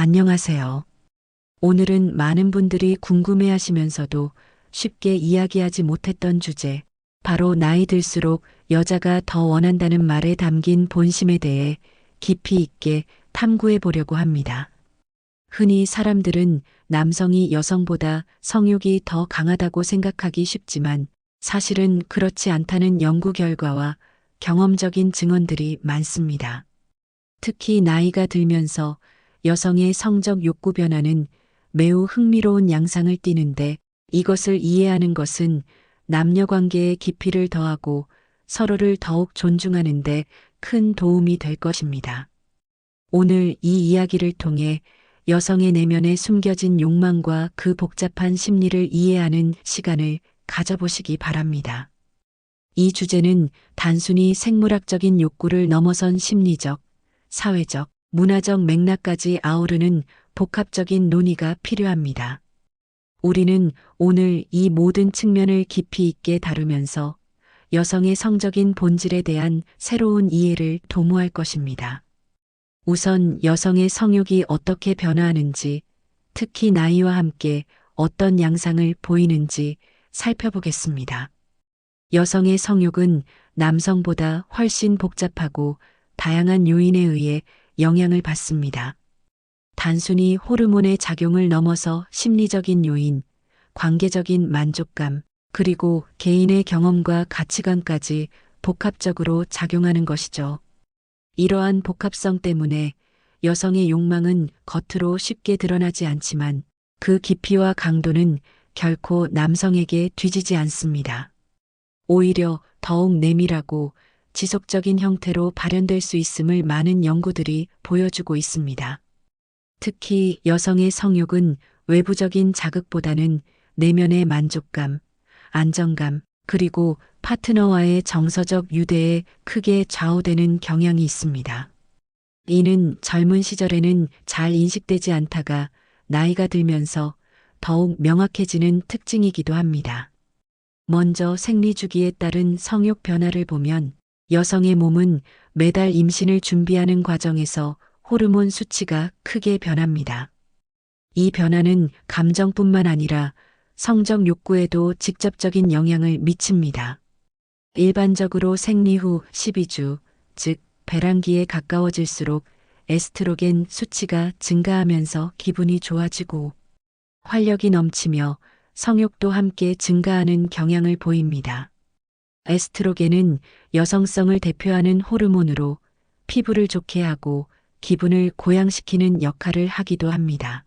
안녕하세요. 오늘은 많은 분들이 궁금해 하시면서도 쉽게 이야기하지 못했던 주제, 바로 나이 들수록 여자가 더 원한다는 말에 담긴 본심에 대해 깊이 있게 탐구해 보려고 합니다. 흔히 사람들은 남성이 여성보다 성욕이 더 강하다고 생각하기 쉽지만 사실은 그렇지 않다는 연구 결과와 경험적인 증언들이 많습니다. 특히 나이가 들면서 여성의 성적 욕구 변화는 매우 흥미로운 양상을 띠는데 이것을 이해하는 것은 남녀 관계의 깊이를 더하고 서로를 더욱 존중하는데 큰 도움이 될 것입니다. 오늘 이 이야기를 통해 여성의 내면에 숨겨진 욕망과 그 복잡한 심리를 이해하는 시간을 가져보시기 바랍니다. 이 주제는 단순히 생물학적인 욕구를 넘어선 심리적, 사회적, 문화적 맥락까지 아우르는 복합적인 논의가 필요합니다. 우리는 오늘 이 모든 측면을 깊이 있게 다루면서 여성의 성적인 본질에 대한 새로운 이해를 도모할 것입니다. 우선 여성의 성욕이 어떻게 변화하는지, 특히 나이와 함께 어떤 양상을 보이는지 살펴보겠습니다. 여성의 성욕은 남성보다 훨씬 복잡하고 다양한 요인에 의해 영향을 받습니다. 단순히 호르몬의 작용을 넘어서 심리적인 요인, 관계적인 만족감, 그리고 개인의 경험과 가치관까지 복합적으로 작용하는 것이죠. 이러한 복합성 때문에 여성의 욕망은 겉으로 쉽게 드러나지 않지만 그 깊이와 강도는 결코 남성에게 뒤지지 않습니다. 오히려 더욱 내밀하고 지속적인 형태로 발현될 수 있음을 많은 연구들이 보여주고 있습니다. 특히 여성의 성욕은 외부적인 자극보다는 내면의 만족감, 안정감, 그리고 파트너와의 정서적 유대에 크게 좌우되는 경향이 있습니다. 이는 젊은 시절에는 잘 인식되지 않다가 나이가 들면서 더욱 명확해지는 특징이기도 합니다. 먼저 생리 주기에 따른 성욕 변화를 보면 여성의 몸은 매달 임신을 준비하는 과정에서 호르몬 수치가 크게 변합니다. 이 변화는 감정뿐만 아니라 성적 욕구에도 직접적인 영향을 미칩니다. 일반적으로 생리 후 12주, 즉 배란기에 가까워질수록 에스트로겐 수치가 증가하면서 기분이 좋아지고 활력이 넘치며 성욕도 함께 증가하는 경향을 보입니다. 에스트로겐은 여성성을 대표하는 호르몬으로 피부를 좋게 하고 기분을 고양시키는 역할을 하기도 합니다.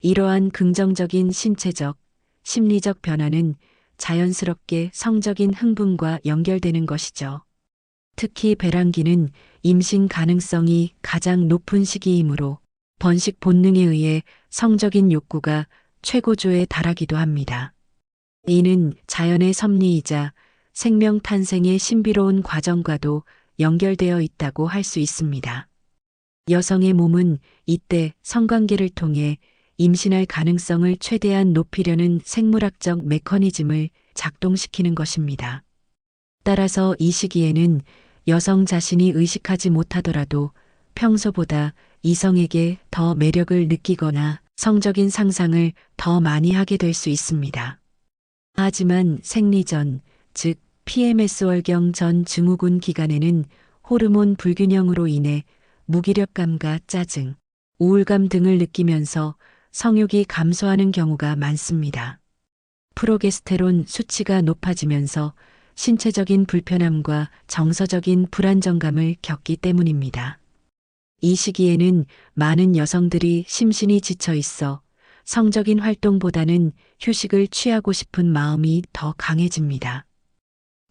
이러한 긍정적인 신체적, 심리적 변화는 자연스럽게 성적인 흥분과 연결되는 것이죠. 특히 배란기는 임신 가능성이 가장 높은 시기이므로 번식 본능에 의해 성적인 욕구가 최고조에 달하기도 합니다. 이는 자연의 섭리이자 생명 탄생의 신비로운 과정과도 연결되어 있다고 할 수 있습니다. 여성의 몸은 이때 성관계를 통해 임신할 가능성을 최대한 높이려는 생물학적 메커니즘을 작동시키는 것입니다. 따라서 이 시기에는 여성 자신이 의식하지 못하더라도 평소보다 이성에게 더 매력을 느끼거나 성적인 상상을 더 많이 하게 될 수 있습니다. 하지만 생리 전, 즉 PMS월경 전 증후군 기간에는 호르몬 불균형으로 인해 무기력감과 짜증, 우울감 등을 느끼면서 성욕이 감소하는 경우가 많습니다. 프로게스테론 수치가 높아지면서 신체적인 불편함과 정서적인 불안정감을 겪기 때문입니다. 이 시기에는 많은 여성들이 심신이 지쳐 있어 성적인 활동보다는 휴식을 취하고 싶은 마음이 더 강해집니다.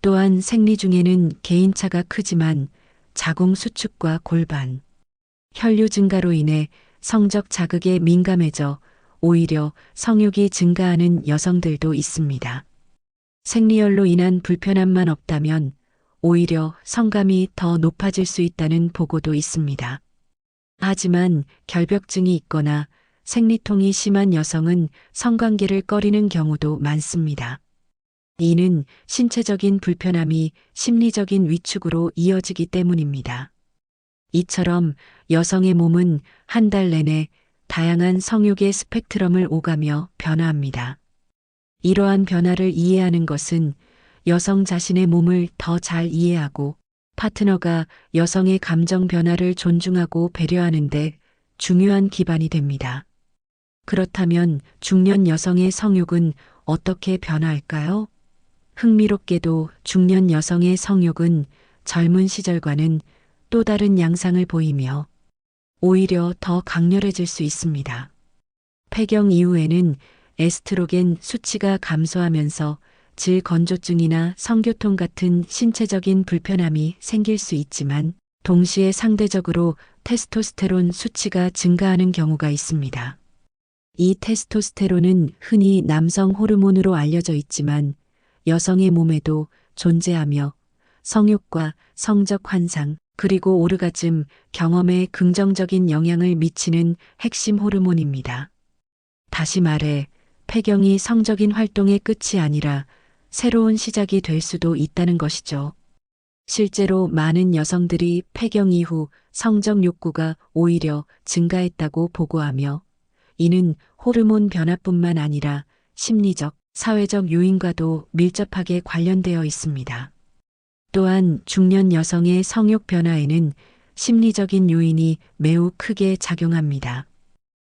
또한 생리 중에는 개인차가 크지만 자궁 수축과 골반, 혈류 증가로 인해 성적 자극에 민감해져 오히려 성욕이 증가하는 여성들도 있습니다. 생리열로 인한 불편함만 없다면 오히려 성감이 더 높아질 수 있다는 보고도 있습니다. 하지만 결벽증이 있거나 생리통이 심한 여성은 성관계를 꺼리는 경우도 많습니다. 이는 신체적인 불편함이 심리적인 위축으로 이어지기 때문입니다. 이처럼 여성의 몸은 한 달 내내 다양한 성욕의 스펙트럼을 오가며 변화합니다. 이러한 변화를 이해하는 것은 여성 자신의 몸을 더 잘 이해하고 파트너가 여성의 감정 변화를 존중하고 배려하는데 중요한 기반이 됩니다. 그렇다면 중년 여성의 성욕은 어떻게 변화할까요? 흥미롭게도 중년 여성의 성욕은 젊은 시절과는 또 다른 양상을 보이며 오히려 더 강렬해질 수 있습니다. 폐경 이후에는 에스트로겐 수치가 감소하면서 질 건조증이나 성교통 같은 신체적인 불편함이 생길 수 있지만 동시에 상대적으로 테스토스테론 수치가 증가하는 경우가 있습니다. 이 테스토스테론은 흔히 남성 호르몬으로 알려져 있지만 여성의 몸에도 존재하며 성욕과 성적 환상 그리고 오르가즘 경험에 긍정적인 영향을 미치는 핵심 호르몬입니다. 다시 말해 폐경이 성적인 활동의 끝이 아니라 새로운 시작이 될 수도 있다는 것이죠. 실제로 많은 여성들이 폐경 이후 성적 욕구가 오히려 증가했다고 보고하며 이는 호르몬 변화뿐만 아니라 심리적, 사회적 요인과도 밀접하게 관련되어 있습니다. 또한 중년 여성의 성욕 변화에는 심리적인 요인이 매우 크게 작용합니다.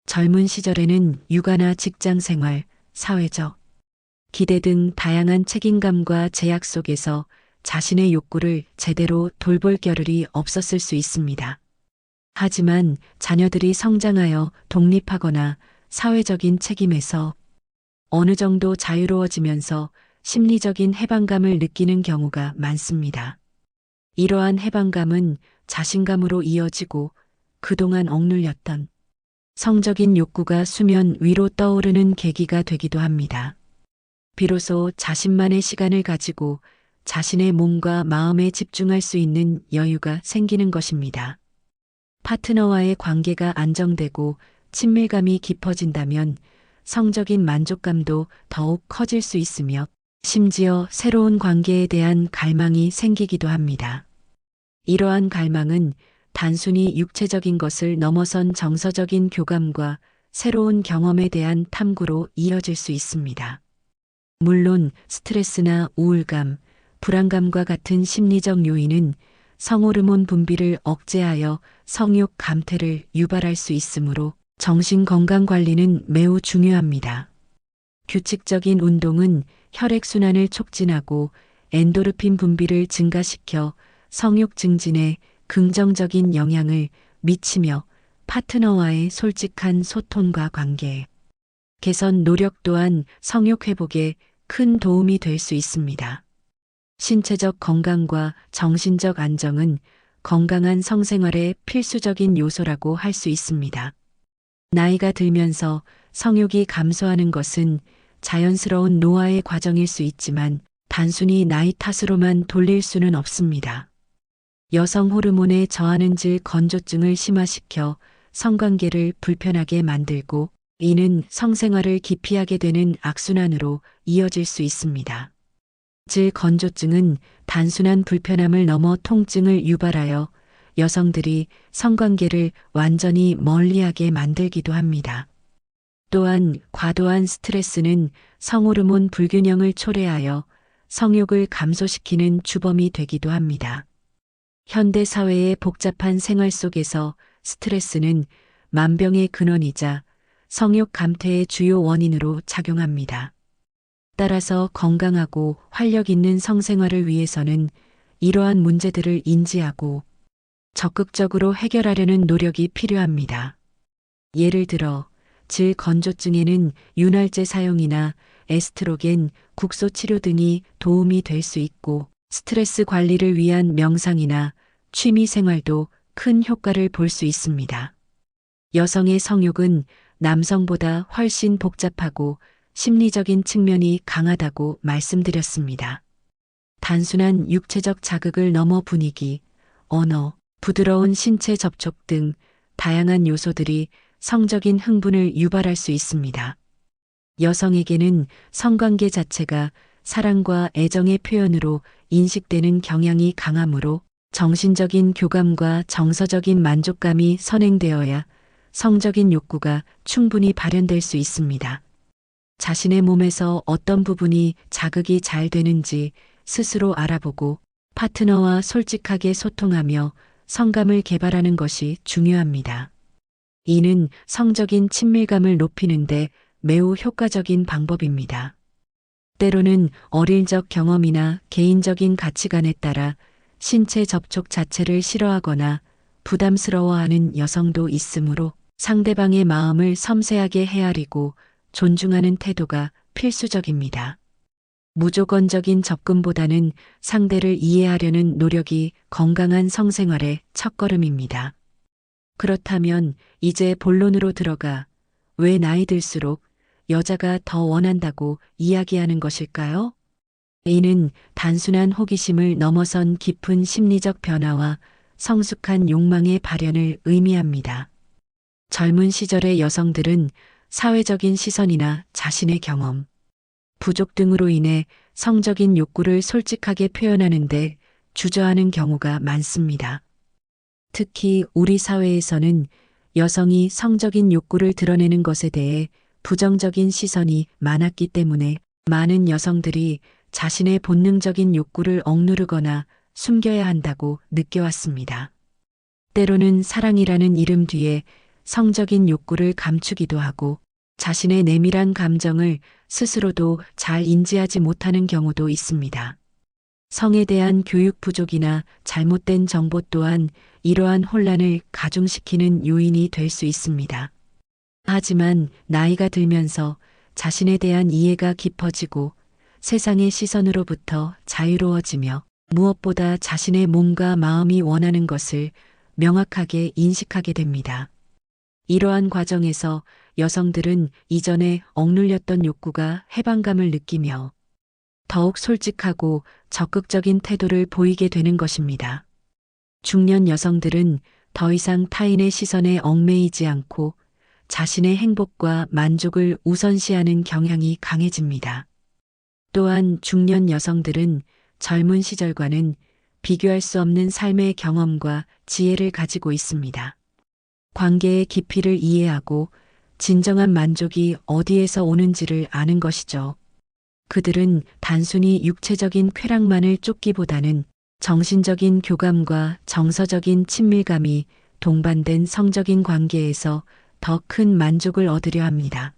젊은 시절에는 육아나 직장 생활, 사회적, 기대 등 다양한 책임감과 제약 속에서 자신의 욕구를 제대로 돌볼 겨를이 없었을 수 있습니다. 하지만 자녀들이 성장하여 독립하거나 사회적인 책임에서 어느 정도 자유로워지면서 심리적인 해방감을 느끼는 경우가 많습니다. 이러한 해방감은 자신감으로 이어지고 그동안 억눌렸던 성적인 욕구가 수면 위로 떠오르는 계기가 되기도 합니다. 비로소 자신만의 시간을 가지고 자신의 몸과 마음에 집중할 수 있는 여유가 생기는 것입니다. 파트너와의 관계가 안정되고 친밀감이 깊어진다면 성적인 만족감도 더욱 커질 수 있으며 심지어 새로운 관계에 대한 갈망이 생기기도 합니다. 이러한 갈망은 단순히 육체적인 것을 넘어선 정서적인 교감과 새로운 경험에 대한 탐구로 이어질 수 있습니다. 물론 스트레스나 우울감, 불안감과 같은 심리적 요인은 성호르몬 분비를 억제하여 성욕 감퇴를 유발할 수 있으므로 정신 건강 관리는 매우 중요합니다. 규칙적인 운동은 혈액순환을 촉진하고 엔도르핀 분비를 증가시켜 성욕 증진에 긍정적인 영향을 미치며 파트너와의 솔직한 소통과 관계, 개선 노력 또한 성욕 회복에 큰 도움이 될 수 있습니다. 신체적 건강과 정신적 안정은 건강한 성생활의 필수적인 요소라고 할 수 있습니다. 나이가 들면서 성욕이 감소하는 것은 자연스러운 노화의 과정일 수 있지만 단순히 나이 탓으로만 돌릴 수는 없습니다. 여성 호르몬의 저하는 질 건조증을 심화시켜 성관계를 불편하게 만들고 이는 성생활을 기피하게 되는 악순환으로 이어질 수 있습니다. 질 건조증은 단순한 불편함을 넘어 통증을 유발하여 여성들이 성관계를 완전히 멀리하게 만들기도 합니다. 또한 과도한 스트레스는 성호르몬 불균형을 초래하여 성욕을 감소시키는 주범이 되기도 합니다. 현대 사회의 복잡한 생활 속에서 스트레스는 만병의 근원이자 성욕 감퇴의 주요 원인으로 작용합니다. 따라서 건강하고 활력 있는 성생활을 위해서는 이러한 문제들을 인지하고 적극적으로 해결하려는 노력이 필요합니다. 예를 들어 질 건조증에는 윤활제 사용이나 에스트로겐, 국소 치료 등이 도움이 될 수 있고 스트레스 관리를 위한 명상이나 취미 생활도 큰 효과를 볼 수 있습니다. 여성의 성욕은 남성보다 훨씬 복잡하고 심리적인 측면이 강하다고 말씀드렸습니다. 단순한 육체적 자극을 넘어 분위기, 언어, 부드러운 신체 접촉 등 다양한 요소들이 성적인 흥분을 유발할 수 있습니다. 여성에게는 성관계 자체가 사랑과 애정의 표현으로 인식되는 경향이 강하므로 정신적인 교감과 정서적인 만족감이 선행되어야 성적인 욕구가 충분히 발현될 수 있습니다. 자신의 몸에서 어떤 부분이 자극이 잘 되는지 스스로 알아보고 파트너와 솔직하게 소통하며 성감을 개발하는 것이 중요합니다. 이는 성적인 친밀감을 높이는데 매우 효과적인 방법입니다. 때로는 어릴 적 경험이나 개인적인 가치관에 따라 신체 접촉 자체를 싫어하거나 부담스러워하는 여성도 있으므로 상대방의 마음을 섬세하게 헤아리고 존중하는 태도가 필수적입니다. 무조건적인 접근보다는 상대를 이해하려는 노력이 건강한 성생활의 첫걸음입니다. 그렇다면 이제 본론으로 들어가 왜 나이 들수록 여자가 더 원한다고 이야기하는 것일까요? 이는 단순한 호기심을 넘어선 깊은 심리적 변화와 성숙한 욕망의 발현을 의미합니다. 젊은 시절의 여성들은 사회적인 시선이나 자신의 경험, 부족 등으로 인해 성적인 욕구를 솔직하게 표현하는데 주저하는 경우가 많습니다. 특히 우리 사회에서는 여성이 성적인 욕구를 드러내는 것에 대해 부정적인 시선이 많았기 때문에 많은 여성들이 자신의 본능적인 욕구를 억누르거나 숨겨야 한다고 느껴왔습니다. 때로는 사랑이라는 이름 뒤에 성적인 욕구를 감추기도 하고 자신의 내밀한 감정을 스스로도 잘 인지하지 못하는 경우도 있습니다. 성에 대한 교육 부족이나 잘못된 정보 또한 이러한 혼란을 가중시키는 요인이 될 수 있습니다. 하지만 나이가 들면서 자신에 대한 이해가 깊어지고 세상의 시선으로부터 자유로워지며 무엇보다 자신의 몸과 마음이 원하는 것을 명확하게 인식하게 됩니다. 이러한 과정에서 여성들은 이전에 억눌렸던 욕구가 해방감을 느끼며 더욱 솔직하고 적극적인 태도를 보이게 되는 것입니다. 중년 여성들은 더 이상 타인의 시선에 얽매이지 않고 자신의 행복과 만족을 우선시하는 경향이 강해집니다. 또한 중년 여성들은 젊은 시절과는 비교할 수 없는 삶의 경험과 지혜를 가지고 있습니다. 관계의 깊이를 이해하고 진정한 만족이 어디에서 오는지를 아는 것이죠. 그들은 단순히 육체적인 쾌락만을 쫓기보다는 정신적인 교감과 정서적인 친밀감이 동반된 성적인 관계에서 더 큰 만족을 얻으려 합니다.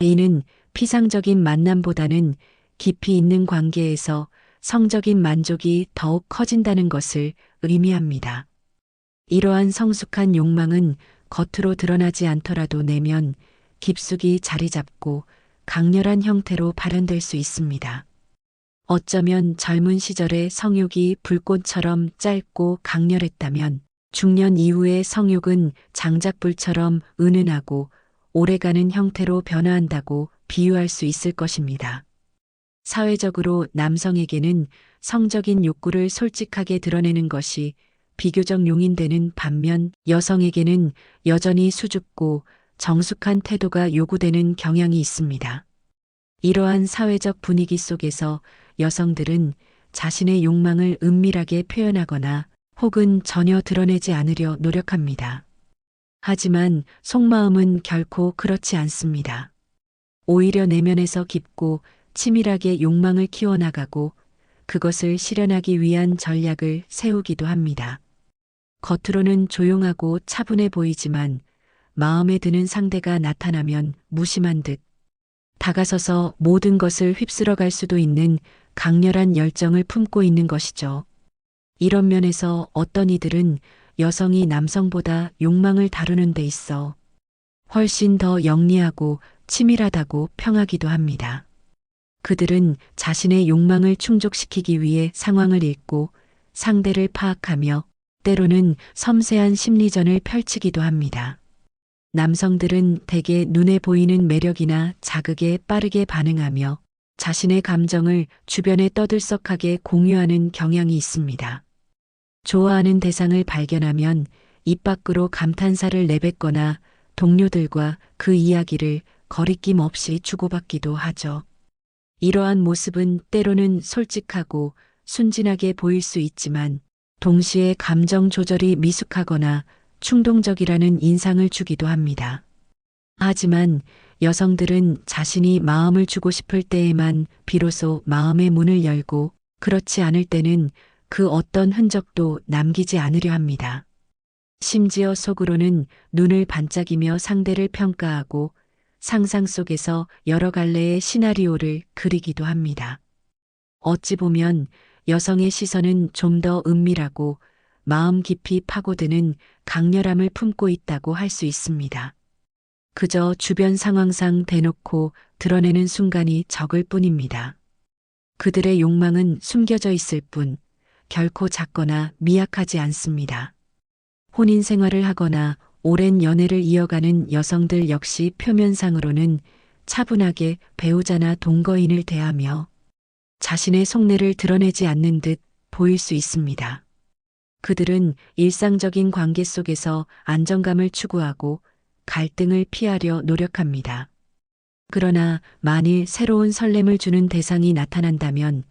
이는 피상적인 만남보다는 깊이 있는 관계에서 성적인 만족이 더욱 커진다는 것을 의미합니다. 이러한 성숙한 욕망은 겉으로 드러나지 않더라도 내면 깊숙이 자리 잡고 강렬한 형태로 발현될 수 있습니다. 어쩌면 젊은 시절의 성욕이 불꽃처럼 짧고 강렬했다면 중년 이후의 성욕은 장작불처럼 은은하고 오래가는 형태로 변화한다고 비유할 수 있을 것입니다. 사회적으로 남성에게는 성적인 욕구를 솔직하게 드러내는 것이 비교적 용인되는 반면 여성에게는 여전히 수줍고 정숙한 태도가 요구되는 경향이 있습니다. 이러한 사회적 분위기 속에서 여성들은 자신의 욕망을 은밀하게 표현하거나 혹은 전혀 드러내지 않으려 노력합니다. 하지만 속마음은 결코 그렇지 않습니다. 오히려 내면에서 깊고 치밀하게 욕망을 키워나가고 그것을 실현하기 위한 전략을 세우기도 합니다. 겉으로는 조용하고 차분해 보이지만 마음에 드는 상대가 나타나면 무심한 듯 다가서서 모든 것을 휩쓸어 갈 수도 있는 강렬한 열정을 품고 있는 것이죠. 이런 면에서 어떤 이들은 여성이 남성보다 욕망을 다루는 데 있어 훨씬 더 영리하고 치밀하다고 평하기도 합니다. 그들은 자신의 욕망을 충족시키기 위해 상황을 읽고 상대를 파악하며 때로는 섬세한 심리전을 펼치기도 합니다. 남성들은 대개 눈에 보이는 매력이나 자극에 빠르게 반응하며 자신의 감정을 주변에 떠들썩하게 공유하는 경향이 있습니다. 좋아하는 대상을 발견하면 입 밖으로 감탄사를 내뱉거나 동료들과 그 이야기를 거리낌 없이 주고받기도 하죠. 이러한 모습은 때로는 솔직하고 순진하게 보일 수 있지만 동시에 감정 조절이 미숙하거나 충동적이라는 인상을 주기도 합니다. 하지만 여성들은 자신이 마음을 주고 싶을 때에만 비로소 마음의 문을 열고 그렇지 않을 때는 그 어떤 흔적도 남기지 않으려 합니다. 심지어 속으로는 눈을 반짝이며 상대를 평가하고 상상 속에서 여러 갈래의 시나리오를 그리기도 합니다. 어찌 보면 여성의 시선은 좀 더 은밀하고 마음 깊이 파고드는 강렬함을 품고 있다고 할 수 있습니다. 그저 주변 상황상 대놓고 드러내는 순간이 적을 뿐입니다. 그들의 욕망은 숨겨져 있을 뿐 결코 작거나 미약하지 않습니다. 혼인 생활을 하거나 오랜 연애를 이어가는 여성들 역시 표면상으로는 차분하게 배우자나 동거인을 대하며 자신의 속내를 드러내지 않는 듯 보일 수 있습니다. 그들은 일상적인 관계 속에서 안정감을 추구하고 갈등을 피하려 노력합니다. 그러나 만일 새로운 설렘을 주는 대상이 나타난다면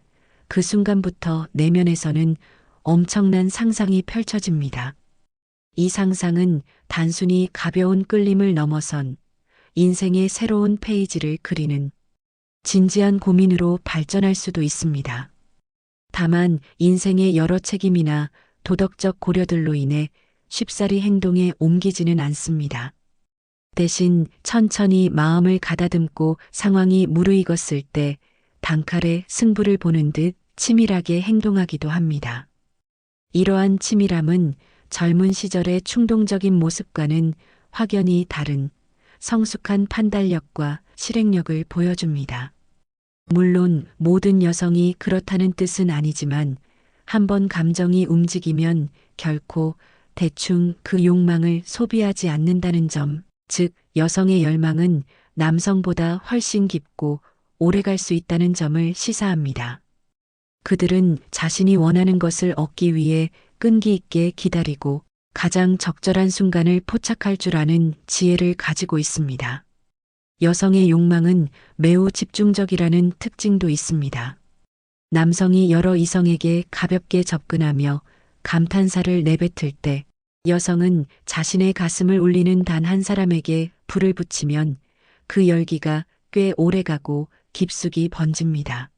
그 순간부터 내면에서는 엄청난 상상이 펼쳐집니다. 이 상상은 단순히 가벼운 끌림을 넘어선 인생의 새로운 페이지를 그리는 진지한 고민으로 발전할 수도 있습니다. 다만 인생의 여러 책임이나 도덕적 고려들로 인해 쉽사리 행동에 옮기지는 않습니다. 대신 천천히 마음을 가다듬고 상황이 무르익었을 때 단칼에 승부를 보는 듯 치밀하게 행동하기도 합니다. 이러한 치밀함은 젊은 시절의 충동적인 모습과는 확연히 다른 성숙한 판단력과 실행력을 보여줍니다. 물론 모든 여성이 그렇다는 뜻은 아니지만 한번 감정이 움직이면 결코 대충 그 욕망을 소비하지 않는다는 점, 즉 여성의 열망은 남성보다 훨씬 깊고 오래 갈 수 있다는 점을 시사합니다. 그들은 자신이 원하는 것을 얻기 위해 끈기 있게 기다리고 가장 적절한 순간을 포착할 줄 아는 지혜를 가지고 있습니다. 여성의 욕망은 매우 집중적이라는 특징도 있습니다. 남성이 여러 이성에게 가볍게 접근하며 감탄사를 내뱉을 때 여성은 자신의 가슴을 울리는 단 한 사람에게 불을 붙이면 그 열기가 꽤 오래 가고 깊숙이 번집니다.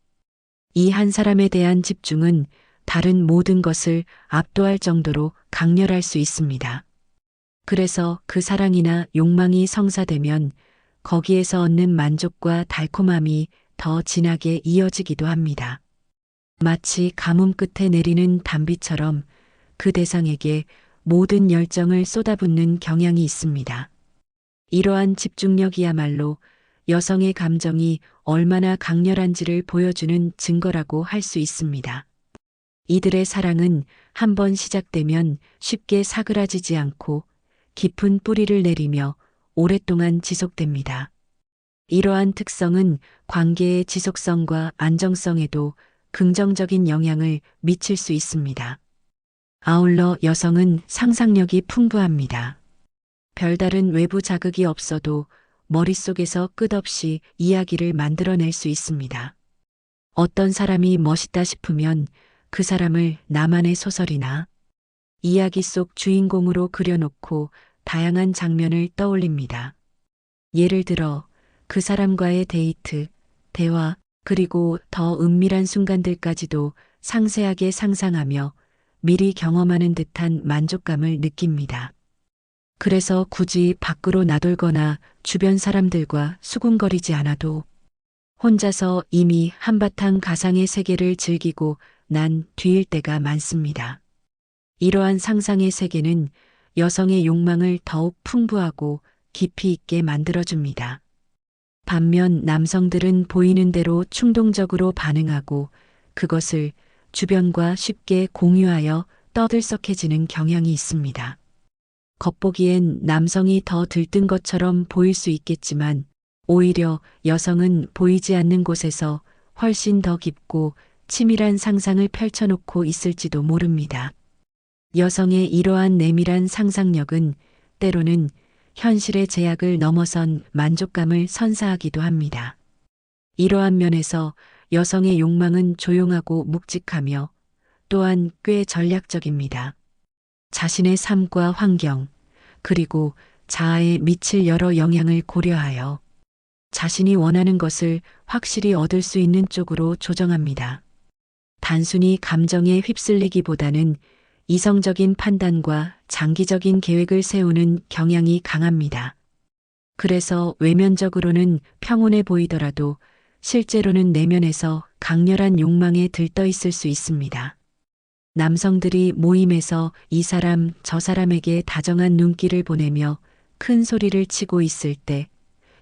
이 한 사람에 대한 집중은 다른 모든 것을 압도할 정도로 강렬할 수 있습니다. 그래서 그 사랑이나 욕망이 성사되면 거기에서 얻는 만족과 달콤함이 더 진하게 이어지기도 합니다. 마치 가뭄 끝에 내리는 단비처럼 그 대상에게 모든 열정을 쏟아붓는 경향이 있습니다. 이러한 집중력이야말로 여성의 감정이 얼마나 강렬한지를 보여주는 증거라고 할 수 있습니다. 이들의 사랑은 한번 시작되면 쉽게 사그라지지 않고 깊은 뿌리를 내리며 오랫동안 지속됩니다. 이러한 특성은 관계의 지속성과 안정성에도 긍정적인 영향을 미칠 수 있습니다. 아울러 여성은 상상력이 풍부합니다. 별다른 외부 자극이 없어도 머릿속에서 끝없이 이야기를 만들어낼 수 있습니다. 어떤 사람이 멋있다 싶으면 그 사람을 나만의 소설이나 이야기 속 주인공으로 그려놓고 다양한 장면을 떠올립니다. 예를 들어 그 사람과의 데이트, 대화, 그리고 더 은밀한 순간들까지도 상세하게 상상하며 미리 경험하는 듯한 만족감을 느낍니다. 그래서 굳이 밖으로 나돌거나 주변 사람들과 수군거리지 않아도 혼자서 이미 한바탕 가상의 세계를 즐기고 난 뒤일 때가 많습니다. 이러한 상상의 세계는 여성의 욕망을 더욱 풍부하고 깊이 있게 만들어줍니다. 반면 남성들은 보이는 대로 충동적으로 반응하고 그것을 주변과 쉽게 공유하여 떠들썩해지는 경향이 있습니다. 겉보기엔 남성이 더 들뜬 것처럼 보일 수 있겠지만 오히려 여성은 보이지 않는 곳에서 훨씬 더 깊고 치밀한 상상을 펼쳐놓고 있을지도 모릅니다. 여성의 이러한 내밀한 상상력은 때로는 현실의 제약을 넘어선 만족감을 선사하기도 합니다. 이러한 면에서 여성의 욕망은 조용하고 묵직하며 또한 꽤 전략적입니다. 자신의 삶과 환경, 그리고 자아에 미칠 여러 영향을 고려하여 자신이 원하는 것을 확실히 얻을 수 있는 쪽으로 조정합니다. 단순히 감정에 휩쓸리기보다는 이성적인 판단과 장기적인 계획을 세우는 경향이 강합니다. 그래서 외면적으로는 평온해 보이더라도 실제로는 내면에서 강렬한 욕망에 들떠 있을 수 있습니다. 남성들이 모임에서 이 사람 저 사람에게 다정한 눈길을 보내며 큰 소리를 치고 있을 때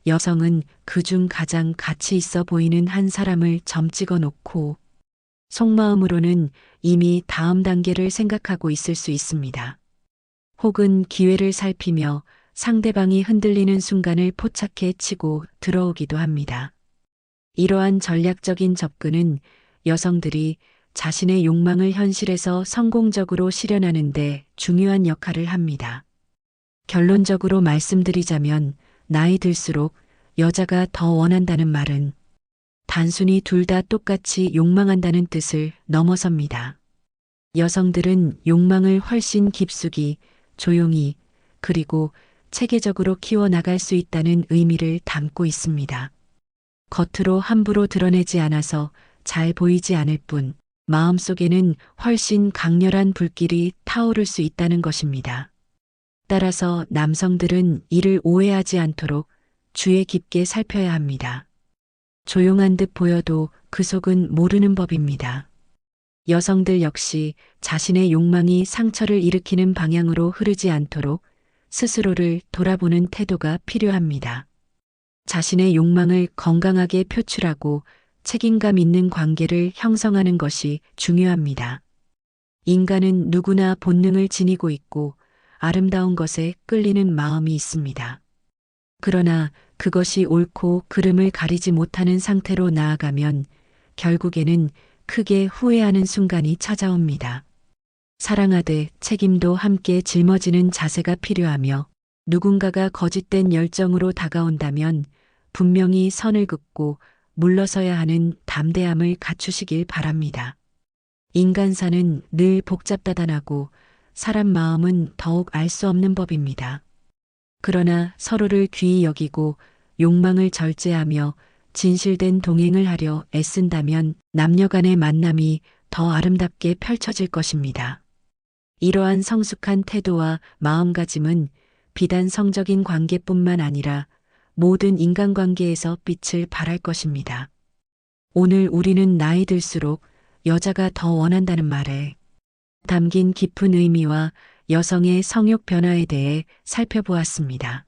여성은 그중 가장 가치 있어 보이는 한 사람을 점 찍어 놓고 속마음으로는 이미 다음 단계를 생각하고 있을 수 있습니다. 혹은 기회를 살피며 상대방이 흔들리는 순간을 포착해 치고 들어오기도 합니다. 이러한 전략적인 접근은 여성들이 자신의 욕망을 현실에서 성공적으로 실현하는데 중요한 역할을 합니다. 결론적으로 말씀드리자면 나이 들수록 여자가 더 원한다는 말은 단순히 둘 다 똑같이 욕망한다는 뜻을 넘어섭니다. 여성들은 욕망을 훨씬 깊숙이, 조용히, 그리고 체계적으로 키워나갈 수 있다는 의미를 담고 있습니다. 겉으로 함부로 드러내지 않아서 잘 보이지 않을 뿐, 마음속에는 훨씬 강렬한 불길이 타오를 수 있다는 것입니다. 따라서 남성들은 이를 오해하지 않도록 주의 깊게 살펴야 합니다. 조용한 듯 보여도 그 속은 모르는 법입니다. 여성들 역시 자신의 욕망이 상처를 일으키는 방향으로 흐르지 않도록 스스로를 돌아보는 태도가 필요합니다. 자신의 욕망을 건강하게 표출하고 책임감 있는 관계를 형성하는 것이 중요합니다. 인간은 누구나 본능을 지니고 있고 아름다운 것에 끌리는 마음이 있습니다. 그러나 그것이 옳고 그름을 가리지 못하는 상태로 나아가면 결국에는 크게 후회하는 순간이 찾아옵니다. 사랑하되 책임도 함께 짊어지는 자세가 필요하며 누군가가 거짓된 열정으로 다가온다면 분명히 선을 긋고 물러서야 하는 담대함을 갖추시길 바랍니다. 인간사는 늘 복잡다단하고 사람 마음은 더욱 알 수 없는 법입니다. 그러나 서로를 귀히 여기고 욕망을 절제하며 진실된 동행을 하려 애쓴다면 남녀 간의 만남이 더 아름답게 펼쳐질 것입니다. 이러한 성숙한 태도와 마음가짐은 비단 성적인 관계뿐만 아니라 모든 인간관계에서 빛을 발할 것입니다. 오늘 우리는 나이 들수록 여자가 더 원한다는 말에 담긴 깊은 의미와 여성의 성욕 변화에 대해 살펴보았습니다.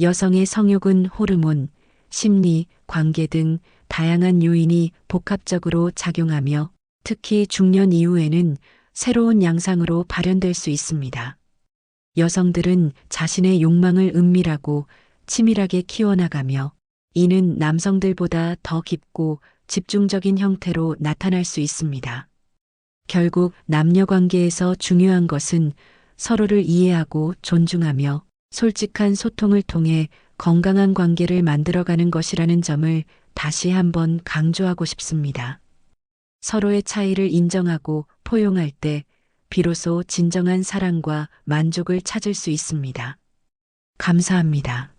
여성의 성욕은 호르몬, 심리, 관계 등 다양한 요인이 복합적으로 작용하며 특히 중년 이후에는 새로운 양상으로 발현될 수 있습니다. 여성들은 자신의 욕망을 은밀하고 치밀하게 키워나가며 이는 남성들보다 더 깊고 집중적인 형태로 나타날 수 있습니다. 결국 남녀 관계에서 중요한 것은 서로를 이해하고 존중하며 솔직한 소통을 통해 건강한 관계를 만들어가는 것이라는 점을 다시 한번 강조하고 싶습니다. 서로의 차이를 인정하고 포용할 때 비로소 진정한 사랑과 만족을 찾을 수 있습니다. 감사합니다.